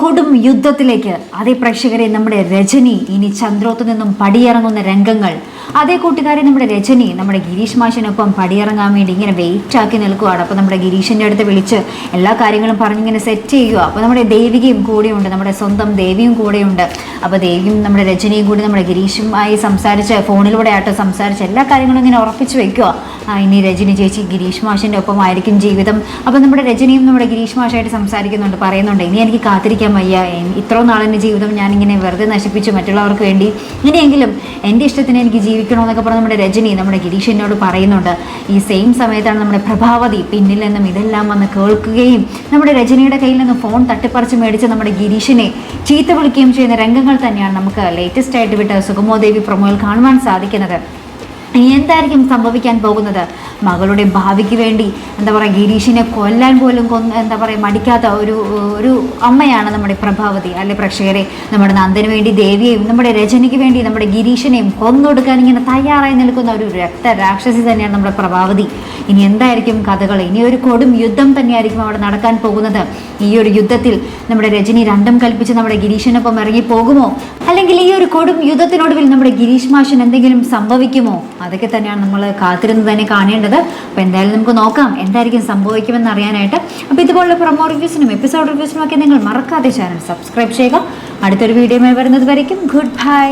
കൊടും യുദ്ധത്തിലേക്ക്. അതേ പ്രേക്ഷകരെ നമ്മുടെ രജനി ഇനി ചന്ദ്രോത്ത് നിന്നും പടിയിറങ്ങുന്ന രംഗങ്ങൾ. അതേ കൂട്ടുകാരെ നമ്മുടെ രജനി നമ്മുടെ ഗിരീഷ് മാഷിനൊപ്പം പടിയിറങ്ങാൻ വേണ്ടി ഇങ്ങനെ വെയിറ്റ് ആക്കി നിൽക്കുകയാണ്. അപ്പോൾ നമ്മുടെ ഗിരീഷിന്റെ അടുത്ത് വിളിച്ച് എല്ലാ കാര്യങ്ങളും പറഞ്ഞിങ്ങനെ സെറ്റ് ചെയ്യുക. അപ്പോൾ നമ്മുടെ ദേവികയും കൂടെയുണ്ട് നമ്മുടെ സ്വന്തം ദേവിയും കൂടെയുണ്ട്. അപ്പോൾ ദേവിയും നമ്മുടെ രജനിയും കൂടി നമ്മുടെ ഗിരീഷുമായി സംസാരിച്ച് ഫോണിലൂടെ ആട്ടോ സംസാരിച്ച് എല്ലാ കാര്യങ്ങളും ഇങ്ങനെ ഉറപ്പിച്ച് വെക്കുക. ഇനി രജനി ചേച്ചി ഗിരീഷ് മാഷിന്റെ ഒപ്പം ആയിരിക്കും ജീവിതം. അപ്പോൾ നമ്മുടെ രജനിയും നമ്മുടെ ഗിരീഷ് മാഷായിട്ട് സംസാരിക്കുന്നുണ്ട്. പറയുന്നുണ്ട് ഇനി എനിക്ക് കാത്തിരിക്കാൻ വയ്യ. ഇത്രയും നാളെന്റെ ജീവിതം ഞാനിങ്ങനെ വെറുതെ നശിപ്പിച്ചു മറ്റുള്ളവർക്ക് വേണ്ടി. ഇനിയെങ്കിലും എന്റെ ഇഷ്ടത്തിന് എനിക്ക് ജീവിക്കണമെന്നൊക്കെ പറഞ്ഞ് നമ്മുടെ രജനി നമ്മുടെ ഗിരീഷ് എന്നോട് പറയുന്നുണ്ട്. ഈ സെയിം സമയത്താണ് നമ്മുടെ പ്രഭാവതി പിന്നിൽ നിന്നും ഇതെല്ലാം വന്ന് കേൾക്കുകയും നമ്മുടെ രജനിയുടെ കയ്യിൽ നിന്ന് ഫോൺ തട്ടിപ്പറിച്ച് മേടിച്ച് നമ്മുടെ ഗിരീഷിനെ ചീത്ത വിളിക്കുകയും ചെയ്യുന്ന രംഗങ്ങൾ തന്നെയാണ് നമുക്ക് ലേറ്റസ്റ്റ് ആയിട്ട് വിട്ട സുഗമോദേവി പ്രൊമോയിൽ കാണുവാൻ സാധിക്കുന്നത്. എന്തായിരിക്കും സംഭവിക്കാൻ പോകുന്നത്? മകളുടെ ഭാവിക്ക് വേണ്ടി എന്താ പറയുക ഗിരീഷിനെ കൊല്ലാൻ പോലും കൊന്ന് എന്താ പറയുക മടിക്കാത്ത ഒരു ഒരു അമ്മയാണ് നമ്മുടെ പ്രഭാവതി അല്ലെ പ്രേക്ഷകരെ. നമ്മുടെ നന്ദന് വേണ്ടി ദേവിയെയും നമ്മുടെ രചനയ്ക്ക് വേണ്ടി നമ്മുടെ ഗിരീഷിനെയും കൊന്നൊടുക്കാൻ ഇങ്ങനെ തയ്യാറായി നിൽക്കുന്ന ഒരു രക്ത രാക്ഷസി തന്നെയാണ് നമ്മുടെ പ്രഭാവതി. ഇനി എന്തായിരിക്കും കഥകൾ? ഇനി ഒരു കൊടും യുദ്ധം തന്നെയായിരിക്കും അവിടെ നടക്കാൻ പോകുന്നത്. ഈ ഒരു യുദ്ധത്തിൽ നമ്മുടെ രജനി രണ്ടും കൽപ്പിച്ച് നമ്മുടെ ഗിരീഷിനൊപ്പം ഇറങ്ങി പോകുമോ അല്ലെങ്കിൽ ഈ ഒരു കൊടും യുദ്ധത്തിനൊടുവിൽ നമ്മുടെ ഗിരീഷ് മാഷൻ എന്തെങ്കിലും സംഭവിക്കുമോ? അതൊക്കെ തന്നെയാണ് നമ്മൾ കാത്തിരുന്ന് തന്നെ കാണേണ്ടത്. അപ്പോൾ എന്തായാലും നമുക്ക് നോക്കാം എന്തായിരിക്കും സംഭവിക്കുമെന്ന് അറിയാനായിട്ട്. അപ്പോൾ ഇതുപോലുള്ള പ്രൊമോ റിവ്യൂസിനും എപ്പിസോഡ് റിവ്യൂസിനും ഒക്കെ നിങ്ങൾ മറക്കാതെ ചാനൽ സബ്സ്ക്രൈബ് ചെയ്യുക. അടുത്തൊരു വീഡിയോയുമായി വരുന്നത് വരയ്ക്കും. Good bye